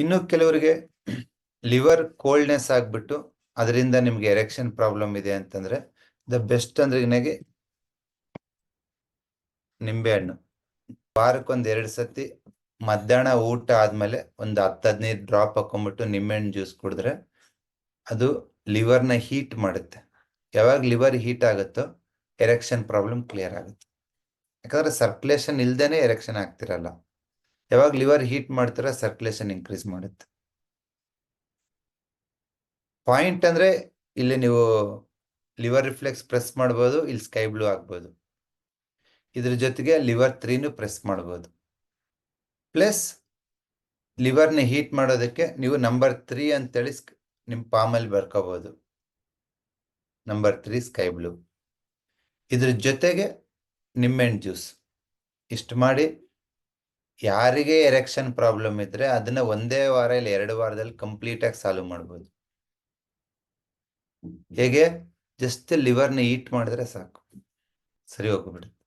ಇನ್ನು ಕೆಲವರಿಗೆ liver coldness ಆಗ್ಬಿಟ್ಟು ಅದರಿಂದ ನಿಮ್ಗೆ ಎರೆಕ್ಷನ್ ಪ್ರಾಬ್ಲಮ್ ಇದೆ ಅಂತಂದ್ರೆ ದ ಬೆಸ್ಟ್ ಅಂದ್ರೆ ನಿನಗೆ ನಿಂಬೆಹಣ್ಣು ವಾರಕ್ಕೊಂದ್ ಎರಡು ಸತಿ ಮಧ್ಯಾಹ್ನ ಊಟ ಆದ್ಮೇಲೆ ಒಂದು ಹತ್ತು ಹದಿನೈದು ಡ್ರಾಪ್ ಹಾಕೊಂಡ್ಬಿಟ್ಟು ನಿಂಬೆಹಣ್ಣು ಜ್ಯೂಸ್ ಕುಡಿದ್ರೆ ಅದು ಲಿವರ್ನ ಹೀಟ್ ಮಾಡುತ್ತೆ. ಯಾವಾಗ ಲಿವರ್ ಹೀಟ್ ಆಗುತ್ತೋ ಎರೆಕ್ಷನ್ ಪ್ರಾಬ್ಲಮ್ ಕ್ಲಿಯರ್ ಆಗುತ್ತೆ. ಯಾಕಂದ್ರೆ ಸರ್ಕ್ಯುಲೇಷನ್ ಇಲ್ದೇನೆ ಎರೆಕ್ಷನ್ ಆಗ್ತಿರಲ್ಲ. ಯಾವಾಗ ಲಿವರ್ ಹೀಟ್ ಮಾಡ್ತೀರ ಸರ್ಕ್ಯುಲೇಷನ್ ಇನ್ಕ್ರೀಸ್ ಮಾಡುತ್ತೆ. ಪಾಯಿಂಟ್ ಅಂದ್ರೆ ಇಲ್ಲಿ ನೀವು ಲಿವರ್ ರಿಫ್ಲೆಕ್ಸ್ ಪ್ರೆಸ್ ಮಾಡ್ಬೋದು, ಇಲ್ಲಿ ಸ್ಕೈ ಬ್ಲೂ ಆಗ್ಬೋದು. ಇದ್ರ ಜೊತೆಗೆ ಲಿವರ್ ತ್ರೀನು ಪ್ರೆಸ್ ಮಾಡ್ಬೋದು. ಪ್ಲಸ್ ಲಿವರ್ನ ಹೀಟ್ ಮಾಡೋದಕ್ಕೆ ನೀವು ನಂಬರ್ ತ್ರೀ ಅಂತೇಳಿ ನಿಮ್ಮ ನಿಮ್ ಪಾಮಲ್ಲಿ ಬರ್ಕೋಬಹುದು ನಂಬರ್ ತ್ರೀ ಸ್ಕೈ ಬ್ಲೂ. ಇದ್ರ ಜೊತೆಗೆ ನಿಂಬೆಹಣ್ಣು ಜ್ಯೂಸ್. ಇಷ್ಟು ಮಾಡಿ ಯಾರಿಗೆ ಎರೆಕ್ಷನ್ ಪ್ರಾಬ್ಲಮ್ ಇದ್ರೆ ಅದನ್ನ ಒಂದೇ ವಾರ ಇಲ್ಲ ಎರಡು ವಾರದಲ್ಲಿ ಕಂಪ್ಲೀಟ್ ಆಗಿ ಸಾಲ್ವ್ ಮಾಡ್ಬೋದು. ಹೇಗೆ? ಜಸ್ಟ್ ಲಿವರ್ನ ಹೀಟ್ ಮಾಡಿದ್ರೆ ಸಾಕು. ಸರಿ ಹೋಗ್ಬಿಡುತ್ತೆ